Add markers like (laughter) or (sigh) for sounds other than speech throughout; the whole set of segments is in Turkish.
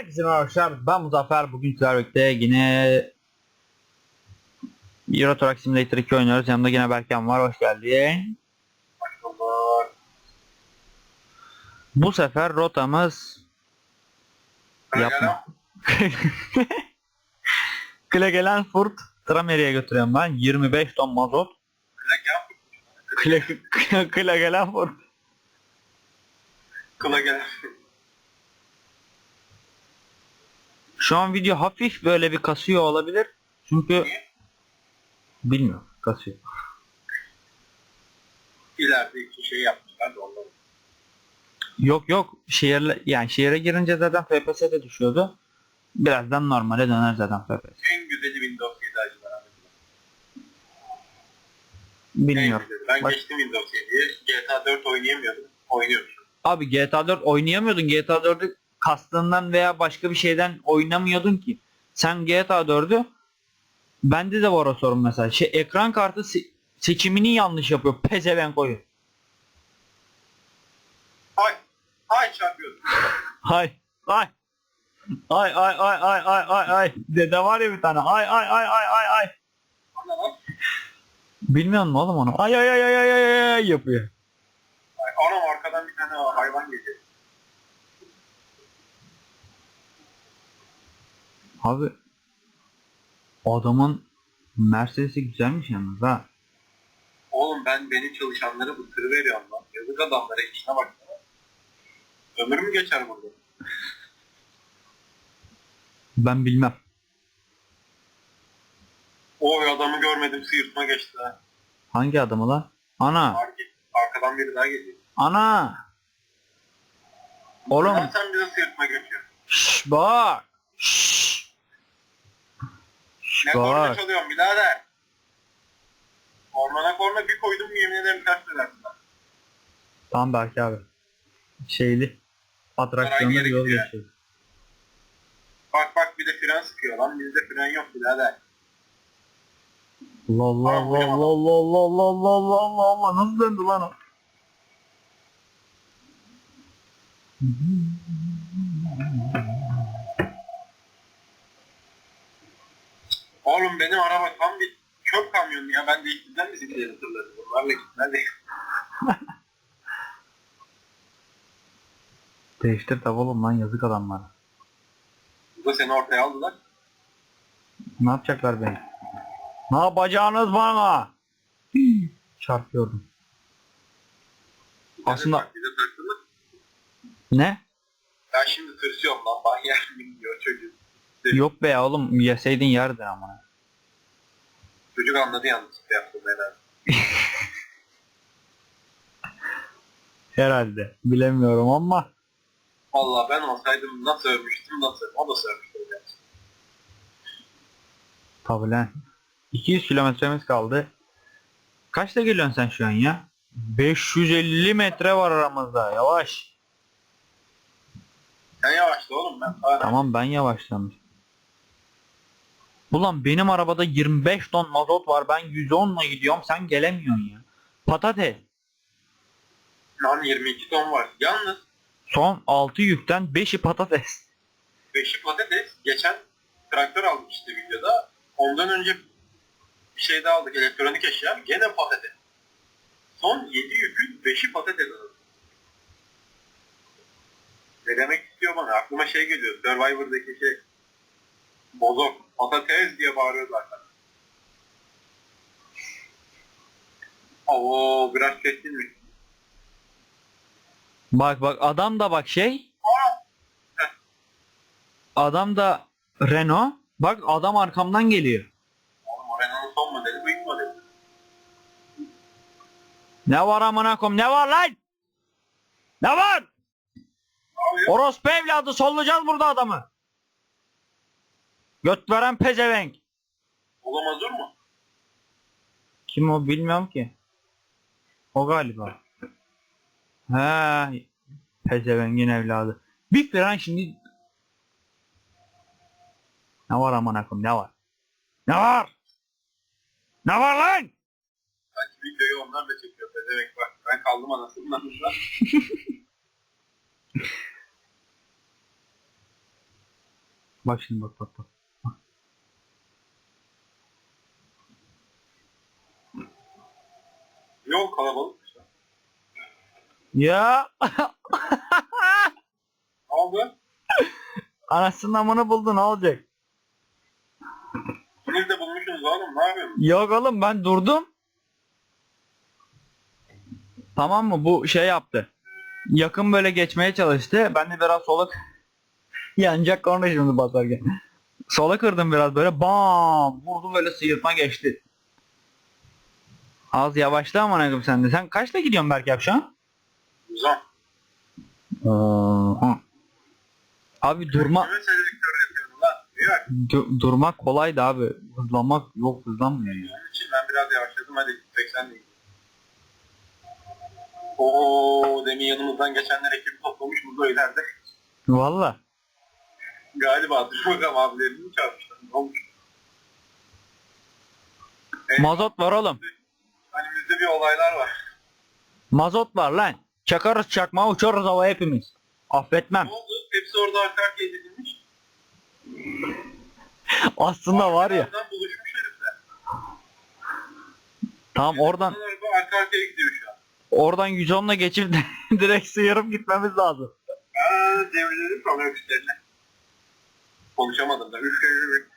Herkese merhaba arkadaşlar. Ben Muzaffer. Bugün sizlerle yine Euro Truck Simulator 2 oynuyoruz. Yanımda yine Berkan var. Hoş geldin. Bu sefer rotamız yapma. (laughs) Klagenfurt Tramere'ye götürüyorum ben. 25 ton mazot. Kla- Klagenfurt. Kula gel. Şu an video hafif böyle bir kasıyor olabilir. Çünkü bilmiyorum kasıyor. İleride iki şey yapmışlar da ondan. Yok yok şehirle yani şehire girince zaten FPS de düşüyordu. Birazdan normale döner zaten FPS. En güzeli Windows 7 acılar. En Bilmiyorum. güzeli. Ben Bak- geçtim Windows 7'ye. GTA 4 oynayamıyordum. Oynuyorum. Abi GTA 4 oynayamıyordun. GTA 4'ü kastığından veya başka bir şeyden oynamıyordun ki. Sen GTA 4'ü bende de var o sorun mesela. Şey, ekran kartı se- seçimini yanlış yapıyor. Pezevenk oyun. Ay. Ay çarpıyordum. Hay ay. Ay ay ay ay ay ay ay. Dede var ya bir tane. Ay ay ay ay ay ay. Anla lan. Bilmiyor musun oğlum onu? Ay ay ay ay ay ay ay yapıyor. Ay, anam arkadan bir tane hayvan geliyor. Abi adamın Mercedes'i güzelmiş yalnız ha. Oğlum ben beni çalışanlara bu tır veriyorum lan. Yazık adamlara işine bak. Ömür mü geçer burada? (laughs) Ben bilmem. Oy adamı görmedim sıyırtma geçti ha. Hangi adamı lan? Ana. Ar- Arkadan biri daha geliyor. Ana. Oğlum. Sen bize sıyırtma geçiyor. Şş, bak. Şş. Ne korna Var. çalıyorsun birader? Ormana korna bir koydum mu yemin ederim ters edersin. Tamam Berke abi. Şeyli. Atraksiyonda Saray yol geçiyor. Bak bak bir de fren sıkıyor lan. Bizde fren yok birader. La la Tamam, la la kocaman. la la la la la la la nasıl döndü lan o? Hı hı. Oğlum benim araba tam bir çöp kamyonu ya ben değiştirden bisiklet tırladım. Bunlarla gitmez değil. (laughs) Değiştir tabi oğlum lan yazık adamlara. Bu da seni ortaya aldılar. Ne yapacaklar beni? Ne yapacağınız bana? Hii, (clears throat) Çarpıyordum. Aslında ne? Ben şimdi tırsıyorum lan ben yer miyim diyor çocuk. Yok be oğlum yeseydin yerdin ama. Çocuk anladı yanlışlıkla yaptım herhalde. Herhalde. Bilemiyorum ama. Valla ben olsaydım nasıl övmüştüm nasıl o da sövmüştüm. Tabi lan. 200 kilometremiz kaldı. Kaçta geliyorsun sen şu an ya? 550 metre var aramızda. Yavaş. Sen yavaşla oğlum ben. Tamam ben yavaşlamış. Ulan benim arabada 25 ton mazot var. Ben 110 ile gidiyorum. Sen gelemiyorsun ya. Patates. Lan 22 ton var. Yalnız Son 6 yükten 5'i patates. 5'i patates. Geçen traktör aldık işte videoda. Ondan önce bir şey daha aldık elektronik eşya. Gene patates. Son 7 yükün 5'i patates aldık. Ne demek istiyor bana? Aklıma şey geliyor. Survivor'daki şey bozok. Patates diye bağırıyor zaten. Oo biraz kestin mi? Bak bak adam da bak şey. Adam da Renault. Bak adam arkamdan geliyor. Oğlum o Renault'un son modeli bu ilk modeli. Ne var amına koyayım ne var lan? Ne var? Ne yapıyor? Orospu evladı sollayacağız burada adamı. Göt veren pezevenk. Olamaz olur mu? Kim o bilmiyorum ki. O galiba. He, pezevengin evladı. Bir fren şimdi. Ne var aman koyayım ne var? Ne var? Ne var lan? Sanki videoyu onlar da çekiyor. Pezevenk bak. Ben kaldım anasından. 'la. (laughs) Bak şimdi bak bak bak. Yok kalabalık işte. Ya Ne oldu? anasının amını buldu ne olacak? İkiniz de bulmuşsunuz oğlum ne yapıyorsunuz? Yok oğlum ben durdum. Tamam mı? Bu şey yaptı. Yakın böyle geçmeye çalıştı. Ben de biraz sola yanacak korna şimdi basarken. Sola kırdım biraz böyle bam vurdu böyle sıyırtma geçti. Az yavaşla ama ne sen de. Sen kaçta gidiyorsun Berk şu an? Uzan. Aa, Abi durma du- durmak kolaydı abi. Hızlanmak yok hızlanmıyor ya. Onun için ben biraz yavaşladım hadi 80 değil. Oo demin yanımızdan geçenler ekibi toplamış burada ileride. Valla. Galiba bakalım abilerini çarpmışlar? Ne olmuş? Mazot var oğlum. Önümüzde bir olaylar var. Mazot var lan. Çakarız çakma uçarız hava hepimiz. Affetmem. Ne oldu? Hepsi orada arka arkaya dizilmiş. (laughs) Aslında var ya. Oradan buluşmuş herifler. Tamam oradan Onlar araba arka arkaya gidiyor şu an. oradan 110'la geçip (laughs) direkt sıyırıp gitmemiz lazım. Aa devirlerim kamera güçlerine. Konuşamadım da. Üf üf üf.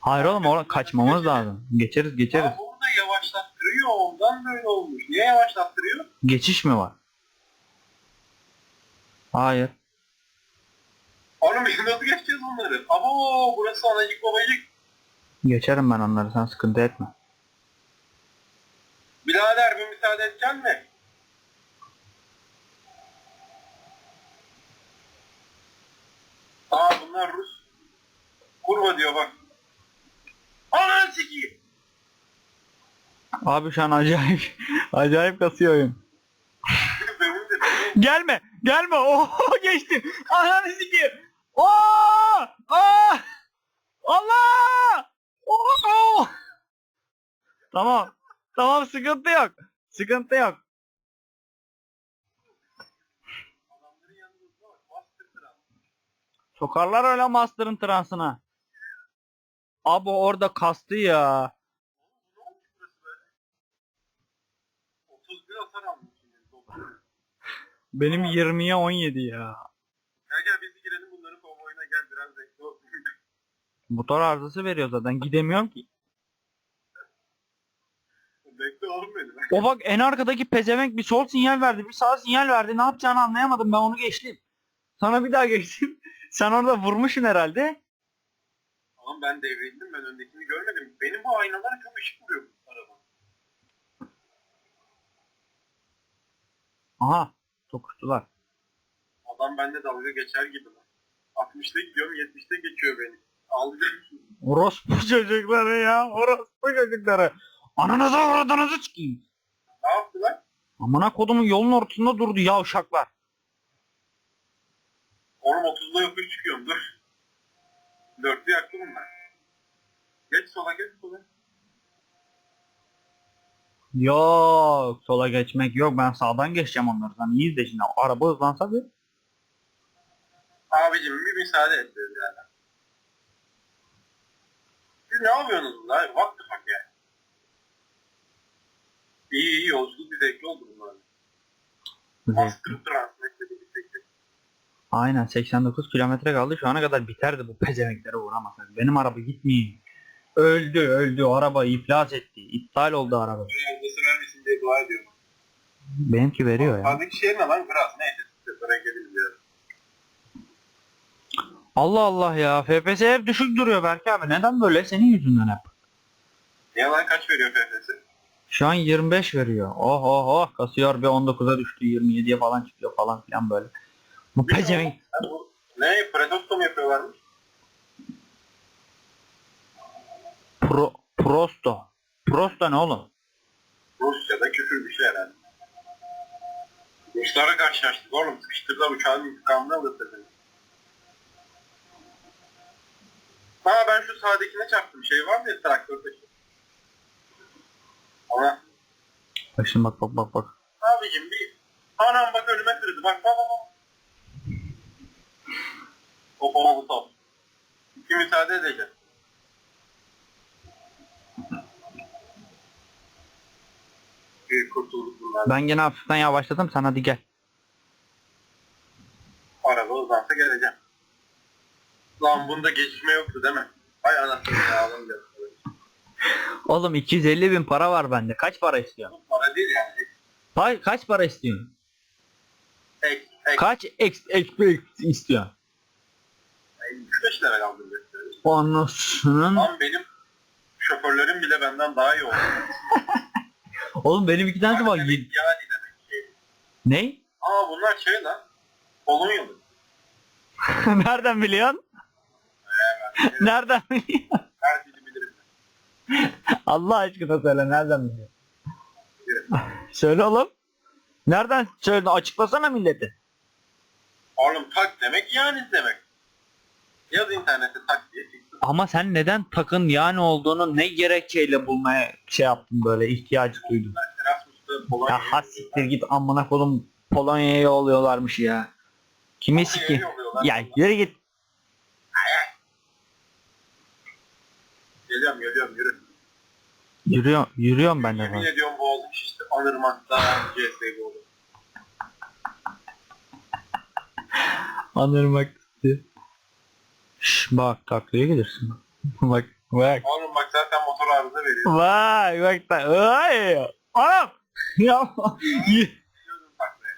Hayır oğlum oradan kaçmamız lazım. Geçeriz geçeriz. Aa, burada yavaşlattırıyor. Ondan böyle olmuş. Niye yavaşlattırıyor? Geçiş mi var? Hayır. Oğlum biz nasıl geçeceğiz bunları? Abo burası anacık babacık. Geçerim ben onları sen sıkıntı etme. Birader bir müsaade edeceksin mi? Aa bunlar Rus. Kurva diyor bak. Ananı sikiyim. Abi şu an acayip (laughs) acayip kasıyor oyun. Gelme gelme (laughs) oho geçtim. Ananı sikeyim. Oo! Aa! Allah! Oo! Tamam. Tamam sıkıntı yok. Sıkıntı yok. Sokarlar öyle master'ın transına. Abi orada kastı ya. Ne olmuş burası böyle? 31 hasar almış şimdi. toplam. Benim 20'ye 17 ya. Gel gel biz girelim bunların konvoyuna gel biraz zevkli olsun. Motor arızası veriyor zaten. Gidemiyorum ki. Bekle oğlum beni. O bak en arkadaki pezevenk bir sol sinyal verdi, bir sağ sinyal verdi. Ne yapacağını anlayamadım. Ben onu geçtim. Sana bir daha geçtim. (laughs) Sen orada vurmuşsun herhalde. Oğlum ben devrildim ben öndekini görmedim. Benim bu aynalar çok ışık vuruyor bu araba. Aha. Tokuştular. Adam bende dalga geçer gibi lan. 60'ta gidiyorum 70'te geçiyor beni. Alacak. Orospu çocukları ya. Orospu çocukları. Ananızı avradınızı çıkayım. Ne yaptılar? Amına kodumun yolun ortasında durdu ya uşaklar. Oğlum 30'da yokuş çıkıyorum dur. Dörtlü yaktı bunlar. Geç sola geç sola. Yok sola geçmek yok. Ben sağdan geçeceğim onları. Sen iyi izle şimdi. Araba hızlansa bir. Abicim bir müsaade et dedi yani. Siz ne yapıyorsunuz lan? What the fuck ya? İyi iyi yolculuk bir zevkli oldu bunlar. Master Transmet'le birlikte. Aynen 89 kilometre kaldı. Şu ana kadar biterdi bu pezevenklere uğramasak. Benim araba gitmiyor. Öldü öldü. Araba iflas etti. İptal oldu araba. Diye dua ediyorum. Benimki veriyor ya. Fazlaki şey ne lan? Gras neyse. Sefere gelin diyor. Allah Allah ya. FPS hep düşük duruyor Berk abi. Neden böyle? Senin yüzünden hep. Niye lan kaç veriyor FFS? Şu an 25 veriyor. Oh oh oh. Kasıyor bir 19'a düştü. 27'ye falan çıkıyor falan filan böyle. Bu pezevenk. Ne? Pretosto mu yapıyorlarmış? Pro, prosto. Prosto ne oğlum? Rusya'da küfür bir şey herhalde. Ruslara karşılaştık oğlum. Sıkıştırdılar uçağın intikamını alırdı beni. Ha ben şu sağdakine çarptım. Şey var mı ya traktör taşı? Ona. Bak şimdi bak bak bak bak. Abicim bir anam bak önüme kırdı. Bak bak bak. bak. Hop hop hop. müsaade edeceğim. Bir kurtulduk bunlardan. Ben gene hafiften yavaşladım sen hadi gel. Araba uzansa geleceğim. Lan bunda geçişme yoktu değil mi? Ay anasını ya. Oğlum 250 bin para var bende. Kaç para istiyorsun? Para değil yani. Pa- kaç para istiyorsun? Ek, ek, Kaç ex, ex, ex istiyorsun? 3-5 level aldım. Anasının. Lan benim şoförlerim bile benden daha iyi oldu. (laughs) Oğlum benim iki tanesi var. Yani demek ki. Ne? Aa bunlar şey lan. Polonyalı. (laughs) Nereden biliyorsun? (laughs) Nereden biliyorsun? Her dili bilirim. Allah aşkına söyle nereden biliyorsun? (laughs) Söyle oğlum. Nereden söyle açıklasana millete. Oğlum tak demek yani demek. Yaz internete tak diye. Ama sen neden takın yani olduğunu ne gerekçeyle bulmaya şey yaptın böyle ihtiyacı duydun. Ya has siktir git amına kodum Polonya'ya yolluyorlarmış ya. Kimi yolluyorlar. Ya yürü git. Geliyorum geliyorum yürü. Yürüyor, yürüyorum ben de. Yemin ediyorum boğazım şişti. Anırmakta CSGO. Anlarım bak. Şş, bak taklaya gelirsin. (laughs) bak bak. Oğlum bak zaten motor arıza veriyor. Vay bak da. Ay. Anam. Ya. Gidiyordum taklaya.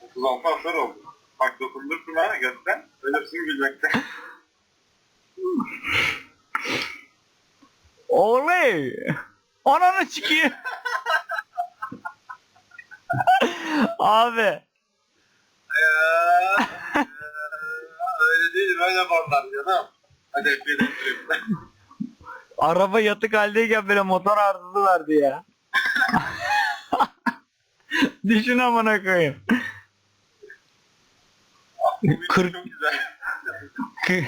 36 hasar oldu. Bak dokundursun ha götten. Ölürsün gülmekten. (laughs) Oley. Ananı sikeyim. (laughs) Abi. Ya, Öyle bandan canım. Hadi öpeyim. (laughs) Araba yatık haldeyken böyle motor arızası verdi ya. (laughs) Düşün amına koyayım. Video Kırk- çok güzel. Kı-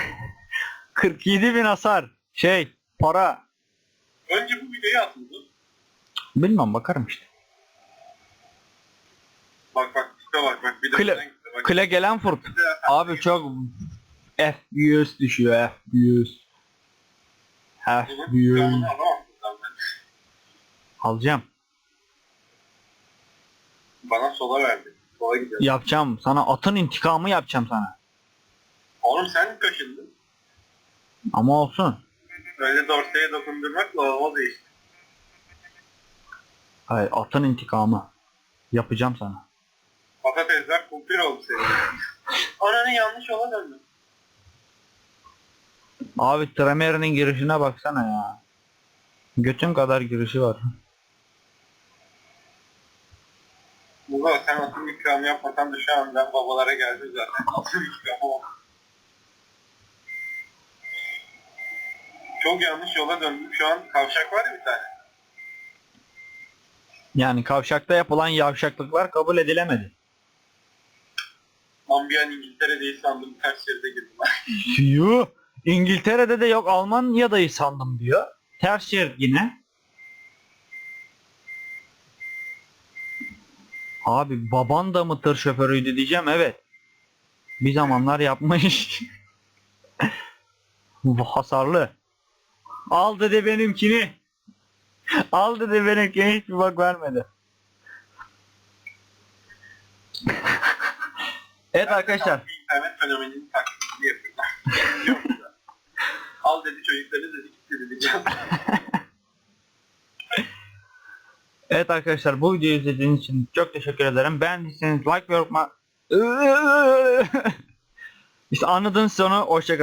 47 bin hasar. Şey para. Önce bu videoyu atıldı. Bilmem bakarım işte. Bak bak tipe bak bak bir de Kle, önden gitti, bak. kle gelen furt. Bir de- Abi çok FPS düşüyor FPS. FPS. Alacağım. Bana sola verdi. Sola gidiyor. Yapacağım. Sana atın intikamı yapacağım sana. Oğlum sen kaşındın? Ama olsun. Öyle dorseye dokundurmakla olmaz işte. Hayır atın intikamı. Yapacağım sana. Patatesler kumpir oldu senin. Ananı yanlış yola döndüm. Abi Tremere'nin girişine baksana ya. Götüm kadar girişi var. Muzo sen atın ikramı yapmasan da şu an ben babalara geldim zaten. (laughs) Atın ikramı o. Çok yanlış yola döndüm. Şu an kavşak var ya bir tane. Yani kavşakta yapılan yavşaklıklar kabul edilemedi. Lan bir an İngiltere'deyiz sandım. Ters şeride girdim. (laughs) Yuh. İngiltere'de de yok Almanya'dayı sandım diyor. Ters şerit yine. Abi baban da mı tır şoförüydü diyeceğim evet. Bir zamanlar yapmış. (laughs) Bu hasarlı. Al dedi benimkini. Al dedi benimkini hiçbir bak vermedi. (laughs) evet arkadaşlar. İnternet fenomeninin taklidini yapıyorlar. (laughs) Al dedi çocukları dedi gitti dedi. (laughs) Evet arkadaşlar bu videoyu izlediğiniz için çok teşekkür ederim. Beğendiyseniz like ve yorum... (laughs) işte anladığınız sonu hoşçakalın.